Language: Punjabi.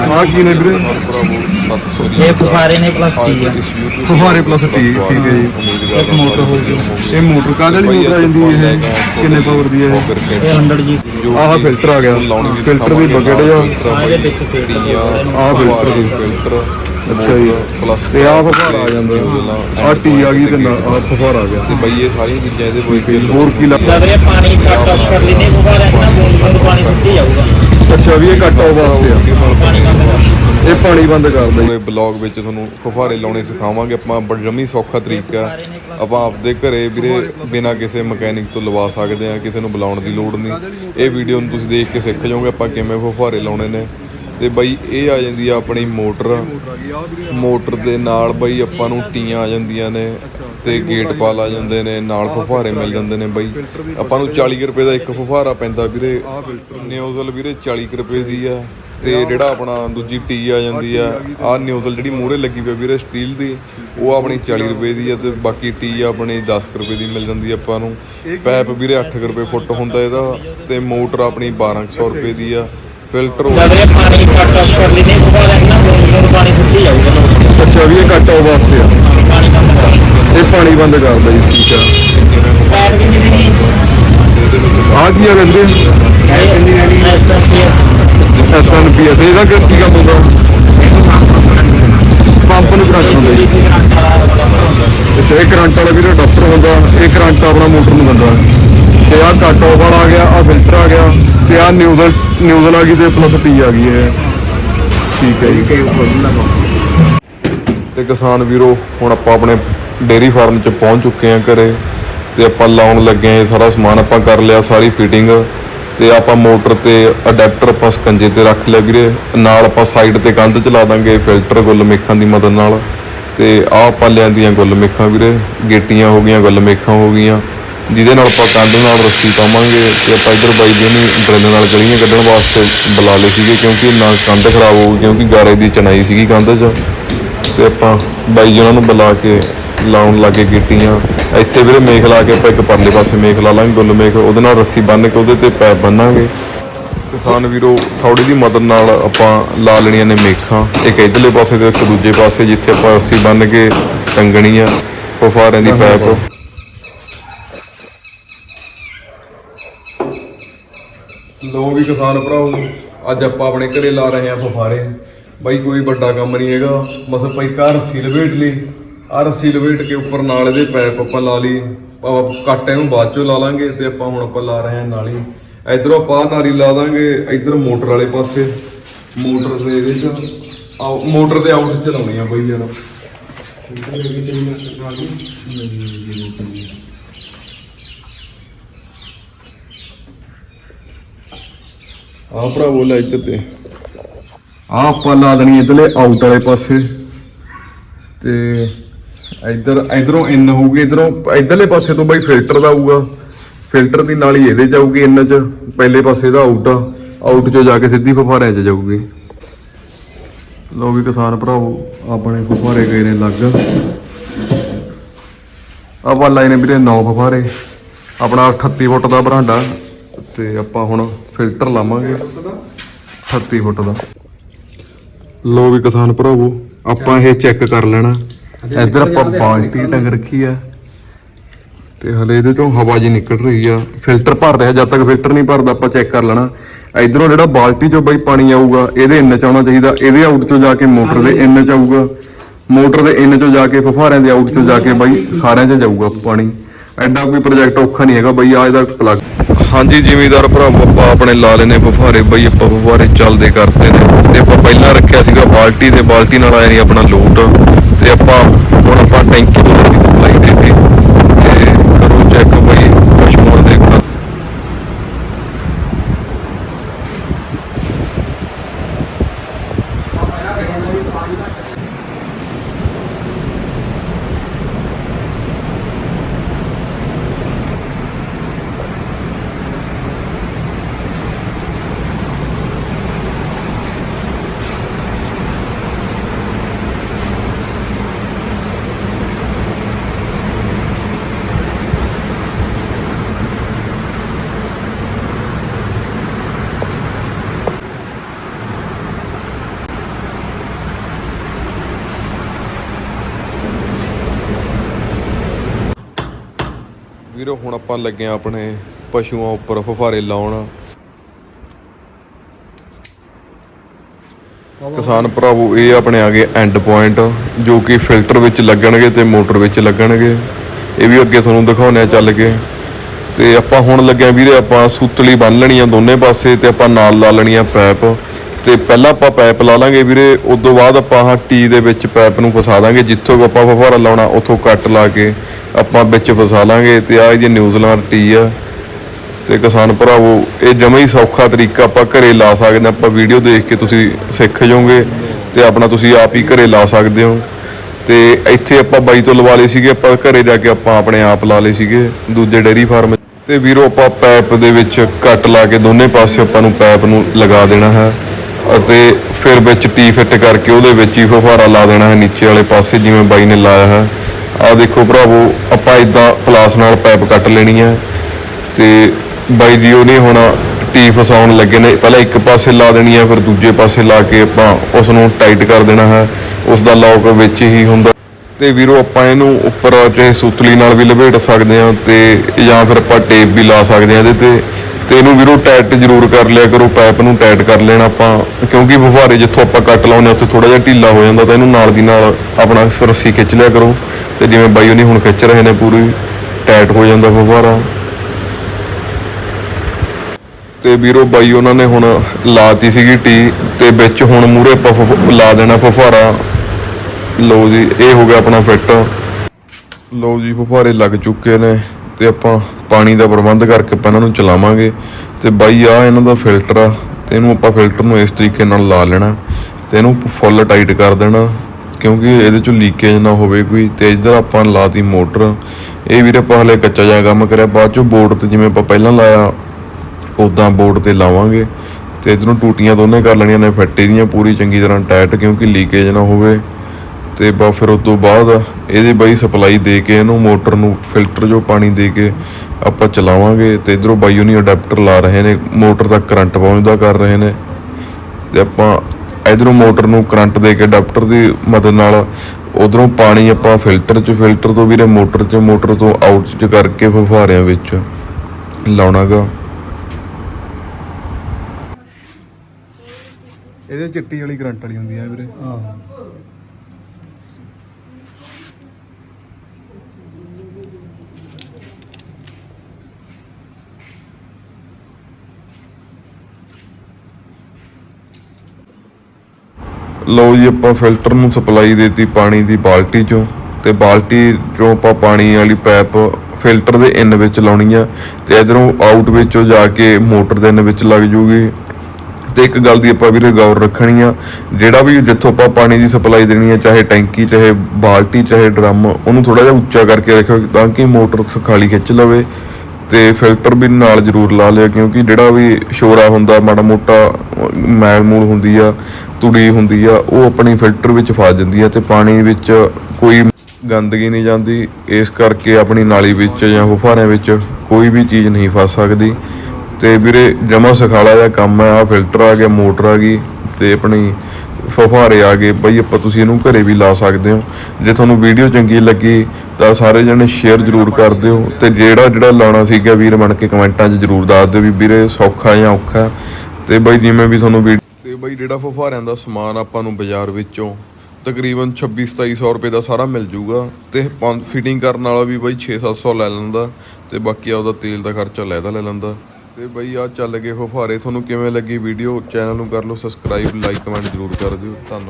ਆ ਕੀ ਨੇ ਵੀਰੇ? ਇਹ ਫੁਹਾਰੇ ਨੇ ਪਲੱਸ ਟੀ ਆ? ਫੁਹਾਰੇ ਪਲੱਸ ਟੀ ਠੀਕ ਹੈ ਜੀ। ਇੱਕ ਮੋਟਰ ਹੋ ਗਈ। ਇਹ ਮੋਟਰ ਕਾਹਦੇ ਵਾਲੀ ਮੋਟਰ ਆ ਜਾਂਦੀ ਹੈ ਇਹ? ਕਿੰਨੇ ਪਾਵਰ ਦੀ ਹੈ ਇਹ? 100 ਜੀ ਆਹ ਫਿਲਟਰ ਆ ਗਿਆ। ਫਿਲਟਰ ਦੀ ਬਕਟ ਜਾਂ ਆ ਇਹਦੇ ਵਿੱਚ ਫੇਟ ਆਹ ਫਿਲਟਰ ਦੀ। ਫਿਲਟਰ ਅੱਛਾ ਜੀ। ਪਲੱਸ ਤੇ ਆਹ ਫੁਹਾਰਾ ਆ ਜਾਂਦਾ। ਆ ਟੀ ਆ ਗਈ ਤੇ ਨਾ ਆਹ ਫੁਹਾਰਾ ਆ ਗਿਆ। ਤੇ ਬਈ ਇਹ ਸਾਰੀਆਂ ਚੀਜ਼ਾਂ ਇਹਦੇ ਕੋਈ ਹੋਰ ਕੀ ਲੱਗ ਜਦ ਇਹ ਪਾਣੀ ਕੱਟ ਆਫ ਕਰ ਲੈਨੇ ਫੁਹਾਰੇ ਨਾ ਬੂੰਦ ਬੂੰਦ ਪਾਣੀ ਸੁੱਟੀ ਜਾਊਗਾ। ਅੱਛਾ ਵੀ ਇਹ ਆਫ ਵਾਸਤੇ ਆ। ਪਾਣੀ ਬੰਦ ਕਰ ਇਹ ਪਾਣੀ ਬੰਦ ਕਰਦਾ ਜੀ ਪੂਰੇ ਬਲੌਗ ਵਿੱਚ ਤੁਹਾਨੂੰ ਫੁਹਾਰੇ ਲਾਉਣੇ ਸਿਖਾਵਾਂਗੇ। ਆਪਾਂ ਬੜਾ ਜਮੀ ਸੌਖਾ ਤਰੀਕਾ ਆਪਾਂ ਆਪਦੇ ਘਰੇ ਵੀਰੇ ਬਿਨਾਂ ਕਿਸੇ ਮਕੈਨਿਕ ਤੋਂ ਲਵਾ ਸਕਦੇ ਆ ਕਿਸੇ ਨੂੰ ਬੁਲਾਉਣ ਦੀ ਲੋੜ ਨਹੀਂ। ਇਹ ਵੀਡੀਓ ਨੂੰ ਤੁਸੀਂ ਦੇਖ ਕੇ ਸਿੱਖ ਜਾਓਗੇ ਆਪਾਂ ਕਿਵੇਂ ਫੁਹਾਰੇ ਲਾਉਣੇ ਨੇ। ਤੇ ਬਈ ਇਹ ਆ ਜਾਂਦੀ ਆ ਆਪਣੀ ਮੋਟਰ। ਮੋਟਰ ਦੇ ਨਾਲ ਬਈ ਆਪਾਂ ਨੂੰ ਟੀਆਂ ਆ ਜਾਂਦੀਆਂ ਨੇ। ਤੇ ਗੇਟ ਪਾਲ ਆ ਜਾਂਦੇ ਨੇ ਨਾਲ ਫੁਹਾਰੇ ਮਿਲ ਜਾਂਦੇ ਨੇ ਬਈ। ਆਪਾਂ ਨੂੰ 40 ਰੁਪਏ ਦਾ ਇੱਕ ਫੁਹਾਰਾ ਪੈਂਦਾ ਵੀਰੇ। ਨਿਊਜ਼ਲ ਵੀਰੇ 40 ਕੁ ਰੁਪਏ ਦੀ ਆ। ਤੇ ਜਿਹੜਾ ਆਪਣਾ ਦੂਜੀ ਟੀ ਆ ਜਾਂਦੀ ਆ ਆ ਨਿਊਜ਼ਲ ਜਿਹੜੀ ਮੂਹਰੇ ਲੱਗੀ ਪਈ ਵੀਰੇ ਸਟੀਲ ਦੀ ਉਹ ਆਪਣੀ 40 ਰੁਪਏ ਦੀ ਆ ਤੇ ਬਾਕੀ ਟੀ ਆਪਣੀ 10 ਕੁ ਰੁਪਏ ਦੀ ਮਿਲ ਜਾਂਦੀ ਆ ਆਪਾਂ ਨੂੰ। ਪੈਪ ਵੀਰੇ 8 ਕੁ ਰੁਪਏ ਫੁੱਟ ਹੁੰਦਾ ਇਹਦਾ ਤੇ ਮੋਟਰ ਆਪਣੀ 1200 ਰੁਪਏ ਦੀ ਆ। ਫਿਲਟਰ ਜਦ ਇਹ ਪਾਣੀ ਕੱਟ ਆਫ ਕਰ ਲੈਨੇ ਫੁਹਾਰੇ ਨਾ ਬੂੰਦ ਬੂੰਦ ਪਾਣੀ ਸੁੱਟੀ ਜਾਊਗਾ ਅੱਛਾ ਵੀ ਇਹ ਕੱਟ ਆਫ ਵਾਸਤੇ ਆ। ਪਾਣੀ ਇਹ ਪਾਣੀ ਬੰਦ ਕਰਦਾ ਜੀ, ਠੀਕ ਆ। ਆ ਕੀ ਆ ਕਹਿੰਦੇ ਐਸਐਨਪੀਐਸ ਇਹਦਾ ਕੀ ਕੀ ਕੰਮ ਹੁੰਦਾ? ਪੰਪ ਨੂੰ ਕਰੰਟ ਹੁੰਦਾ ਜੀ। ਅੱਛਾ ਇਹ ਕਰੰਟ ਵਾਲਾ ਵੀਰੇ ਡਾਕਟਰ ਹੁੰਦਾ, ਇਹ ਕਰੰਟ ਆਪਣਾ ਮੋਟਰ ਨੂੰ ਦਿੰਦਾ। ਤੇ ਆਹ ਕੱਟ ਆਫ ਵਾਲਾ ਆ ਗਿਆ ਆ ਫਿਲਟਰ ਆ ਗਿਆ, ਤੇ ਆਹ ਨਿਊਜ਼ਲ ਨਿਊਜ਼ਲ ਆ ਗਈ ਤੇ ਪਲੱਸ ਟੀ ਆ ਗਈ ਹੈ ਠੀਕ ਹੈ ਜੀ। ਤੇ ਕਿਸਾਨ ਵੀਰੋ, ਹੁਣ ਆਪਾਂ ਆਪਣੇ ਡੇਰੀ ਫਾਰਮ 'ਚ ਪਹੁੰਚ ਚੁੱਕੇ ਹਾਂ ਘਰੇ ਤੇ ਆਪਾਂ ਲਾਉਣ ਲੱਗੇ ਹਾਂ ਇਹ ਸਾਰਾ ਸਮਾਨ, ਆਪਾਂ ਕਰ ਲਿਆ ਸਾਰੀ ਫਿਟਿੰਗ ਤੇ ਆਪਾਂ ਮੋਟਰ ਤੇ ਅਡਾਪਟਰ ਆਪਾਂ ਸਕੰਜੇ ਤੇ ਰੱਖ ਲਿਆ ਵੀਰੇ, ਨਾਲ ਆਪਾਂ ਸਾਈਡ ਤੇ ਕੰਧ ਚਲਾ ਦਾਂਗੇ ਫਿਲਟਰ ਗੁੱਲ ਮੇਖਾਂ ਦੀ ਮਦਦ ਨਾਲ ਤੇ ਆਹ ਆਪਾਂ ਲਿਆਂਦੀਆਂ ਗੁੱਲ ਮੇਖਾਂ ਵੀਰੇ, ਗੇਟੀਆਂ ਹੋ ਗਈਆਂ, ਗੁੱਲ ਮੇਖਾਂ ਹੋ ਗਈਆਂ, ਜਿਹਦੇ ਨਾਲ ਆਪਾਂ ਕੰਧ ਨਾਲ ਰੱਸੀ ਪਾਵਾਂਗੇ ਤੇ ਆਪਾਂ ਇਧਰ ਬਾਈ ਜੀ ਨੇ ਡਰਿੱਲ ਨਾਲ ਗਲੀਆਂ ਕੱਢਣ ਵਾਸਤੇ ਬੁਲਾ ਲਏ ਸੀਗੇ ਕਿਉਂਕਿ ਨਾ ਕੰਧ ਖਰਾਬ ਹੋ ਗਈ ਕਿਉਂਕਿ ਗਾਰੇ ਦੀ ਚਣਾਈ ਸੀਗੀ ਕੰਧ 'ਚ ਤੇ ਆਪਾਂ ਬਾਈ ਜੀ ਉਹਨਾਂ ਨੂੰ ਬੁਲਾ ਕੇ ਲਾਉਣ ਲੱਗੇ ਗਿੱਟੀਆਂ। ਇੱਥੇ ਵੀਰੇ ਮੇਖ ਲਾ ਕੇ ਆਪਾਂ ਇੱਕ ਪਰਲੇ ਪਾਸੇ ਮੇਖ ਲਾ ਲਾਂਗੇ, ਗੁੱਲ ਮੇਖ। ਉਹਦੇ ਨਾਲ ਰੱਸੀ ਬੰਨ੍ਹ ਕੇ ਉਹਦੇ ਤੇ ਪੈਪ ਬੰਨਾਂਗੇ। ਕਿਸਾਨ ਵੀਰੋ ਥੋੜੀ ਦੀ ਮਦਦ ਨਾਲ ਆਪਾਂ ਲਾ ਲੈਣੀਆਂ ਨੇ ਮੇਖਾਂ। ਇੱਕ ਇਧਰਲੇ ਪਾਸੇ ਤੇ ਇੱਕ ਦੂਜੇ ਪਾਸੇ, ਜਿੱਥੇ ਆਪਾਂ ਰੱਸੀ ਬੰਨ੍ਹ ਕੇ ਟੰਗਣੀ ਆ ਫੁਫਾਰਿਆਂ ਦੀ ਪੈਪ। ਲੋ ਵੀ ਕਿਸਾਨ ਭਰਾਓ, ਅੱਜ ਆਪਾਂ ਆਪਣੇ ਘਰੇ ਲਾ ਰਹੇ ਹਾਂ ਫੁਫਾਰੇ ਬਾਈ ਕੋਈ ਵੱਡਾ ਕੰਮ ਨਹੀਂ ਹੈਗਾ। ਬਸ ਆਪਾਂ ਇੱਕ ਆਹ ਰੱਸੀ ਲਵੇਟ ਲਈ। ਆਹ ਰੱਸੀ ਲਵੇਟ ਕੇ ਉੱਪਰ ਨਾਲ ਇਹਦੇ ਪੈਪ ਆਪਾਂ ਲਾ ਲਈ ਆਪਾਂ ਕੱਟ ਇਹਨੂੰ ਬਾਅਦ ਚੋਂ ਲਾ ਲਾਂਗੇ ਤੇ ਆਪਾਂ ਹੁਣ ਆਪਾਂ ਲਾ ਰਹੇ ਹਾਂ ਨਾਲੀ। ਇਧਰੋਂ ਆਪਾਂ ਨਾਲੀ ਲਾ ਦਾਂਗੇ, ਇਧਰ ਮੋਟਰ ਵਾਲੇ ਪਾਸੇ। ਮੋਟਰ ਦੇ ਇਹਦੇ ਚ। ਮੋਟਰ ਦੇ ਆਊਟ ਚਲਾਉਣੀ ਆ ਬਾਈ ਯਾਰ। ਆ ਭਰਾਵੋ ਲੈ ਇੱਧਰ ਤੇ। ਆ ਆਪਾਂ ਲਾ ਦੇਣੀ ਇਧਰਲੇ ਆਊਟ ਵਾਲੇ ਪਾਸੇ। ਤੇ ਇੱਧਰ, ਇਧਰੋਂ ਇਨ ਹੋਊਗੀ, ਇਧਰੋਂ ਇਧਰਲੇ ਪਾਸੇ ਤੋਂ ਬਾਈ ਫਿਲਟਰ ਦਾ ਆਊਗਾ। ਫਿਲਟਰ ਦੀ ਨਾਲ ਹੀ ਇਹਦੇ ਚ ਆਊਗੀ ਇਨ ਚ, ਪਹਿਲੇ ਪਾਸੇ ਦਾ ਆਊਟ ਆਊਟ ਚੋਂ ਜਾ ਕੇ ਸਿੱਧੀ ਫੁਫਾਰਿਆਂ ਚ ਜਾਊਗੀ। ਲੋ ਵੀ ਕਿਸਾਨ ਭਰਾਵੋ, ਆਪਣੇ ਫੁਫਾਰੇ ਗਏ ਨੇ ਲੱਗ ਆਪਾਂ ਲਾਈਨੇ ਵੀਰੇ 9 ਫੁਫਾਰੇ ਆਪਣਾ 38 ਫੁੱਟ ਦਾ ਬਰਾਂਡਾ। ਤੇ ਆਪਾਂ ਹੁਣ ਫਿਲਟਰ ਲਾਵਾਂਗੇ। 38 ਫੁੱਟ ਦਾ। ਲੋ ਵੀ ਕਿਸਾਨ ਭਰਾਵੋ, ਆਪਾਂ ਇਹ ਚੈੱਕ ਕਰ ਲੈਣਾ। ਇੱਧਰ ਆਪਾਂ ਬਾਲਟੀ ਟੰਗ ਰੱਖੀ ਆ। ਤੇ ਹਲੇ ਇਹਦੇ ਚੋਂ ਹਵਾ ਜੀ ਨਿਕਲ ਰਹੀ ਆ। ਫਿਲਟਰ ਭਰ ਰਿਹਾ ਜਦ ਤੱਕ ਫਿਲਟਰ ਨਹੀਂ ਭਰਦਾ ਆਪਾਂ ਚੈੱਕ ਕਰ ਲੈਣਾ। ਇਧਰੋਂ ਜਿਹੜਾ ਬਾਲਟੀ ਚੋਂ ਬਈ ਪਾਣੀ ਆਊਗਾ ਇਹਦੇ ਇੰਨ ਚ ਆਉਣਾ ਚਾਹੀਦਾ। ਇਹਦੇ ਆਊਟ ਚੋਂ ਜਾ ਕੇ ਮੋਟਰ ਦੇ ਇੰਨ ਚ ਆਊਗਾ। ਮੋਟਰ ਦੇ ਇੰਨ ਚੋਂ ਜਾ ਕੇ ਫੁਫਾਰਿਆਂ ਦੇ ਆਊਟ ਚੋਂ ਜਾ ਕੇ ਬਈ ਸਾਰਿਆਂ 'ਚ ਜਾਊਗਾ ਪਾਣੀ। ਐਡਾ ਕੋਈ ਪ੍ਰੋਜੈਕਟ ਔਖਾ ਨਹੀਂ ਹੈਗਾ ਬਈ ਆ ਇਹਦਾ ਪਲੱਗ ਹਾਂਜੀ ਜ਼ਿਮੀਦਾਰ ਭਰਾਵੋ ਆਪਾਂ ਆਪਣੇ ਲਾ ਲੈਨੇ ਫੁਫਾਰੇ ਬਈ ਆਪਾਂ ਫੁਫਾਰੇ ਚੱਲਦੇ ਕਰਦੇ ਨੇ। ਤੇ ਆਪਾਂ ਪਹਿਲਾਂ ਰੱਖਿਆ ਸੀਗਾ ਬਾਲਟੀ ਤੇ ਬਾਲਟੀ ਨਾਲ ਆਇਆ ਨਹੀਂ ਆਪਣਾ ਲੋਟ ਤੇ ਆਪਾਂ ਹੁਣ ਆਪਾਂ ਵੀਰੋ, ਹੁਣ ਆਪਾਂ ਲੱਗੇ ਆਂ ਆਪਣੇ ਪਸ਼ੂਆਂ ਉੱਪਰ ਫੁਫਾਰੇ ਲਾਉਣ। ਕਿਸਾਨ ਭਰਾਵੋ, ਇਹ ਆਪਣੇ ਆ ਗਏ ਐਂਡ ਪੁਆਇੰਟ ਜੋ ਕਿ ਫਿਲਟਰ ਵਿੱਚ ਲੱਗਣਗੇ ਤੇ ਮੋਟਰ ਵਿੱਚ ਲੱਗਣਗੇ। ਇਹ ਵੀ ਅੱਗੇ ਤੁਹਾਨੂੰ ਦਿਖਾਉਣੇ ਆ ਚੱਲ ਕੇ। ਤੇ ਆਪਾਂ ਹੁਣ ਲੱਗਿਆ ਵੀਰੇ, ਆਪਾਂ ਸੂਤਲੀ ਬੰਨ ਲੈਣੀ ਆ ਦੋਨੇ ਪਾਸੇ ਤੇ ਆਪਾਂ ਨਾਲ ਲਾ ਲੈਣੀ ਆ ਪੈਪ ਤੇ ਪਹਿਲਾਂ ਆਪਾਂ ਪੈਪ ਲਾ ਲਾਂਗੇ ਵੀਰੇ ਉਸ ਤੋਂ ਬਾਅਦ ਆਪਾਂ ਆਹ ਟੀ ਦੇ ਵਿੱਚ ਪੈਪ ਨੂੰ ਫਸਾ ਦਾਂਗੇ। ਜਿੱਥੋਂ ਵੀ ਆਪਾਂ ਫੁਹਾਰਾ ਲਾਉਣਾ, ਉੱਥੋਂ ਕੱਟ ਲਾ ਕੇ ਆਪਾਂ ਵਿੱਚ ਫਸਾ ਲਾਂਗੇ ਤੇ ਆ ਇਹਦੀ ਨਿਊਜ਼ੀਲੈਂਡ ਟੀ ਆ। ਤੇ ਕਿਸਾਨ ਭਰਾਵੋ, ਇਹ ਜਮਾ ਹੀ ਸੌਖਾ ਤਰੀਕਾ ਆਪਾਂ ਘਰੇ ਲਾ ਸਕਦੇ ਹਾਂ। ਆਪਾਂ ਵੀਡੀਓ ਦੇਖ ਕੇ ਤੁਸੀਂ ਸਿੱਖ ਜਾਓਗੇ ਤੇ ਆਪਣਾ ਤੁਸੀਂ ਆਪ ਹੀ ਘਰੇ ਲਾ ਸਕਦੇ ਹੋ। ਤੇ ਇੱਥੇ ਆਪਾਂ ਬਾਈ ਤੋਂ ਲਵਾ ਲਏ ਸੀਗੇ, ਆਪਾਂ ਘਰੇ ਜਾ ਕੇ ਆਪਾਂ ਆਪਣੇ ਆਪ ਲਾ ਲਏ ਸੀਗੇ, ਦੂਜੇ ਡੇਰੀ ਫਾਰਮ। ਤੇ ਵੀਰੋ, ਆਪਾਂ ਪੈਪ ਦੇ ਵਿੱਚ ਕੱਟ ਲਾ ਕੇ ਦੋਨੇ ਪਾਸੇ ਆਪਾਂ ਨੂੰ ਪੈਪ ਨੂੰ ਲਗਾ ਦੇਣਾ ਹੈ। ਅਤੇ ਫਿਰ ਵਿੱਚ ਟੀ ਫਿੱਟ ਕਰਕੇ ਉਹਦੇ ਵਿੱਚ ਹੀ ਫੁਹਾਰਾ ਲਾ ਦੇਣਾ ਹੈ ਨੀਚੇ ਵਾਲੇ ਪਾਸੇ ਜਿਵੇਂ ਬਾਈ ਨੇ ਲਾਇਆ ਹੈ। ਆਹ ਦੇਖੋ ਭਰਾਵੋ, ਆਪਾਂ ਇਦਾਂ ਪਲਾਸ ਨਾਲ ਪੈਪ ਕੱਟ ਲੈਣੀ ਹੈ ਤੇ ਬਾਈ ਜੀ ਉਹਨੇ ਹੁਣ ਟੀ ਫਸਾਉਣ ਲੱਗੇ ਨੇ। ਪਹਿਲਾਂ ਇੱਕ ਪਾਸੇ ਲਾ ਦੇਣੀ ਹੈ, ਫਿਰ ਦੂਜੇ ਪਾਸੇ ਲਾ ਕੇ ਆਪਾਂ ਉਸ ਨੂੰ ਟਾਈਟ ਕਰ ਦੇਣਾ ਹੈ। ਉਸ ਦਾ ਲੌਕ ਵਿੱਚ ਹੀ ਹੁੰਦਾ। ਤੇ ਵੀਰੋ, ਆਪਾਂ ਇਹਨੂੰ ਉੱਪਰ ਚਾਹੇ ਸੂਤਲੀ ਨਾਲ ਵੀ ਲਪੇਟ ਸਕਦੇ ਹਾਂ ਤੇ ਜਾਂ ਫਿਰ ਆਪਾਂ ਟੇਪ ਵੀ ਲਾ ਸਕਦੇ ਹਾਂ ਇਹਦੇ ਤੇ। ਤੇ ਇਹਨੂੰ ਵੀਰੋ, ਟਾਈਟ ਜ਼ਰੂਰ ਕਰ ਲਿਆ ਕਰੋ, ਪਾਈਪ ਨੂੰ ਟਾਈਟ ਕਰ ਲੈਣਾ ਆਪਾਂ। ਕਿਉਂਕਿ ਫੁਹਾਰੇ ਜਿੱਥੋਂ ਆਪਾਂ ਕੱਟ ਲਾਉਂਦੇ ਉੱਥੇ ਥੋੜਾ ਜਿਹਾ ਢੀਲਾ ਹੋ ਜਾਂਦਾ, ਤਾਂ ਇਹਨੂੰ ਨਾਲ ਦੀ ਨਾਲ ਆਪਣਾ ਰੱਸੀ ਖਿੱਚ ਲਿਆ ਕਰੋ। ਤੇ ਜਿਵੇਂ ਬਾਈ ਉਹਨੇ ਹੁਣ ਖਿੱਚ ਰਹੇ ਨੇ ਪੂਰੀ, ਟਾਈਟ ਹੋ ਜਾਂਦਾ ਫੁਹਾਰਾ। ਤੇ ਵੀਰੋ, ਬਾਈ ਉਹਨਾਂ ਨੇ ਹੁਣ ਲਾਤੀ ਸੀਗੀ ਟੀ, ਤੇ ਵਿੱਚ ਹੁਣ ਮੂਰੇ ਲਾ ਦੇਣਾ ਫੁਫਾਰਾ ਲਓ ਜੀ, ਇਹ ਹੋ ਗਿਆ ਆਪਣਾ ਫਿੱਟ। ਲਓ ਜੀ ਫੁਹਾਰੇ ਲੱਗ ਚੁੱਕੇ ਨੇ ਤੇ ਆਪਾਂ ਪਾਣੀ ਦਾ ਪ੍ਰਬੰਧ ਕਰਕੇ ਆਪਾਂ ਇਹਨਾਂ ਨੂੰ ਚਲਾਵਾਂਗੇ। ਤੇ ਬਾਈ ਆ ਇਹਨਾਂ ਦਾ ਫਿਲਟਰ ਆ, ਤੇ ਇਹਨੂੰ ਆਪਾਂ ਫਿਲਟਰ ਨੂੰ ਇਸ ਤਰੀਕੇ ਨਾਲ ਲਾ ਲੈਣਾ। ਤੇ ਇਹਨੂੰ ਫੁੱਲ ਟਾਈਟ ਕਰ ਦੇਣਾ, ਕਿਉਂਕਿ ਇਹਦੇ ਚੋਂ ਲੀਕੇਜ ਨਾ ਹੋਵੇ ਕੋਈ। ਤੇ ਇੱਧਰ ਆਪਾਂ ਲਾਤੀ ਮੋਟਰ। ਇਹ ਵੀਰੇ ਆਪਾਂ ਹਲੇ ਕੱਚਾ ਜਿਹਾ ਕੰਮ ਕਰਿਆ, ਬਾਅਦ ਚੋਂ ਬੋਰਡ ਤੇ ਜਿਵੇਂ ਆਪਾਂ ਪਹਿਲਾਂ ਲਾਇਆ ਉਦਾਂ ਬੋਰਡ ਤੇ ਲਾਵਾਂਗੇ। ਤੇ ਇਧਰੋਂ ਟੂਟੀਆਂ ਦੋਨੇ ਕਰ ਲੈਣੀਆਂ ਨੇ, ਫੱਟੇ ਦੀਆਂ ਪੂਰੀ ਚੰਗੀ ਤਰ੍ਹਾਂ ਟਾਈਟ, ਕਿਉਂਕਿ ਲੀਕੇਜ ਨਾ ਹੋਵੇ। ਤੇ ਬਾ ਫਿਰ ਉਸ ਤੋਂ ਬਾਅਦ ਇਹਦੀ ਬਾਈ ਸਪਲਾਈ ਦੇ ਕੇ ਇਹਨੂੰ ਮੋਟਰ ਨੂੰ ਫਿਲਟਰ ਜੋ ਪਾਣੀ ਦੇ ਕੇ ਆਪਾਂ ਚਲਾਵਾਂਗੇ ਤੇ ਇਧਰੋਂ ਬਾਈ ਉਹਨੀ ਅਡਾਪਟਰ ਲਾ ਰਹੇ ਨੇ ਮੋਟਰ ਤੱਕ ਕਰੰਟ ਪਹੁੰਚਦਾ ਕਰ ਰਹੇ ਨੇ। ਤੇ ਆਪਾਂ ਇਧਰੋਂ ਮੋਟਰ ਨੂੰ ਕਰੰਟ ਦੇ ਕੇ ਅਡਾਪਟਰ ਦੀ ਮਦਦ ਨਾਲ ਉਧਰੋਂ ਪਾਣੀ ਆਪਾਂ ਫਿਲਟਰ 'ਚ ਫਿਲਟਰ ਤੋਂ ਵੀਰੇ ਮੋਟਰ 'ਚ ਮੋਟਰ ਤੋਂ ਆਊਟ 'ਚ ਕਰਕੇ ਫੁਹਾਰਿਆਂ ਵਿੱਚ ਲਾਉਣਾਗਾ। ਇਹਦੇ ਚਿੱਟੀ ਵਾਲੀ ਕਰੰਟ ਵਾਲੀ ਹੁੰਦੀ ਆ ਵੀਰੇ। ਹਾਂ ਲਓ ਜੀ, ਆਪਾਂ ਫਿਲਟਰ ਨੂੰ ਸਪਲਾਈ ਦੇਤੀ ਪਾਣੀ ਦੀ ਬਾਲਟੀ ਚੋਂ ਤੇ ਬਾਲਟੀ ਚੋਂ ਆਪਾਂ ਪਾਣੀ ਵਾਲੀ ਪਾਈਪ ਫਿਲਟਰ ਦੇ ਇਨ ਵਿੱਚ ਲਾਉਣੀ ਆ ਤੇ ਇਧਰੋਂ ਆਊਟ ਵਿੱਚੋਂ ਜਾ ਕੇ ਮੋਟਰ ਦੇ ਇਨ ਵਿੱਚ ਲੱਗ ਜੂਗੀ। ਤੇ ਇੱਕ ਗੱਲ ਦੀ ਆਪਾਂ ਵੀਰੇ ਗੌਰ ਰੱਖਣੀ ਆ, ਜਿਹੜਾ ਵੀ ਜਿੱਥੋਂ ਆਪਾਂ ਪਾਣੀ ਦੀ ਸਪਲਾਈ ਦੇਣੀ ਆ, ਚਾਹੇ ਟੈਂਕੀ, ਚਾਹੇ ਬਾਲਟੀ, ਚਾਹੇ ਡਰਮ, ਉਹਨੂੰ ਥੋੜਾ ਜਿਹਾ ਉੱਚਾ ਕਰਕੇ ਰੱਖਿਓ ਤਾਂ ਕਿ ਮੋਟਰ ਸੁਖਾਲੀ ਖਿੱਚ ਲਵੇ। ਤੇ ਫਿਲਟਰ ਵੀ ਨਾਲ ਜ਼ਰੂਰ ਲਾ ਲਿਆ, ਕਿਉਂਕਿ ਜਿਹੜਾ ਵੀ ਸ਼ੋਰਾ ਹੁੰਦਾ, ਮਾੜਾ ਮੋਟਾ ਮੈਲ ਮੂਲ ਹੁੰਦੀ ਆ, ਤੁੜੀ ਹੁੰਦੀ ਆ, ਉਹ ਆਪਣੀ ਫਿਲਟਰ ਵਿੱਚ ਫਸ ਜਾਂਦੀ ਆ ਤੇ ਪਾਣੀ ਵਿੱਚ ਕੋਈ ਗੰਦਗੀ ਨਹੀਂ ਜਾਂਦੀ। ਇਸ ਕਰਕੇ ਆਪਣੀ ਨਾਲੀ ਵਿੱਚ ਜਾਂ ਫੁਹਾਰਿਆਂ ਵਿੱਚ ਕੋਈ ਵੀ ਚੀਜ਼ ਨਹੀਂ ਫਸ ਸਕਦੀ। ਤੇ ਵੀਰੇ ਜਮਾ ਸਖਾਲਾ ਜਿਹਾ ਕੰਮ ਹੈ ਆ ਫਿਲਟਰ ਆ ਗਿਆ, ਮੋਟਰ ਆ ਗਈ ਤੇ ਆਪਣੀ ਫੁਹਾਰੇ ਆ ਗਏ, ਬਈ ਆਪਾਂ ਤੁਸੀਂ ਇਹਨੂੰ ਘਰੇ ਵੀ ਲਾ ਸਕਦੇ ਹੋ। ਜੇ ਤੁਹਾਨੂੰ ਵੀਡੀਓ ਚੰਗੀ ਲੱਗੀ ਤਾਂ ਸਾਰੇ ਜਣੇ ਸ਼ੇਅਰ ਜ਼ਰੂਰ ਕਰ ਦਿਓ ਤੇ ਜਿਹੜਾ ਜਿਹੜਾ ਲਾਉਣਾ ਸੀਗਾ ਵੀਰ ਬਣ ਕੇ ਕਮੈਂਟਾਂ 'ਚ ਜ਼ਰੂਰ ਦੱਸ ਦਿਓ ਵੀ ਵੀਰੇ ਸੌਖਾ ਜਾਂ ਔਖਾ। ਤੇ ਬਈ ਜਿਵੇਂ ਵੀ ਤੁਹਾਨੂੰ ਵੀ ਤੇ ਬਈ ਜਿਹੜਾ ਫੁਹਾਰਿਆਂ ਦਾ ਸਮਾਨ ਆਪਾਂ ਨੂੰ ਬਾਜ਼ਾਰ ਵਿੱਚੋਂ ਤਕਰੀਬਨ 26 2700 ਰੁਪਏ ਦਾ ਸਾਰਾ ਮਿਲ ਜੂਗਾ ਤੇ ਫਿਟਿੰਗ ਕਰਨ ਵਾਲਾ ਵੀ ਬਈ 6-700 ਲੈ ਲੈਂਦਾ ਤੇ ਬਾਕੀ ਆਪਦਾ ਤੇਲ ਦਾ ਖਰਚਾ ਲੈਦਾ ਲੈ ਲੈਂਦਾ। ਤੇ ਬਈ ਆ ਚੱਲ ਗਏ ਫੁਹਾਰੇ। ਤੁਹਾਨੂੰ ਕਿਵੇਂ ਲੱਗੀ ਵੀਡੀਓ ਚੈਨਲ ਨੂੰ ਕਰ ਲਓ ਸਬਸਕ੍ਰਾਈਬ ਲਾਈਕ ਕਮੈਂਟ ਜ਼ਰੂਰ ਕਰ ਦਿਓ। ਧੰਨਵਾਦ।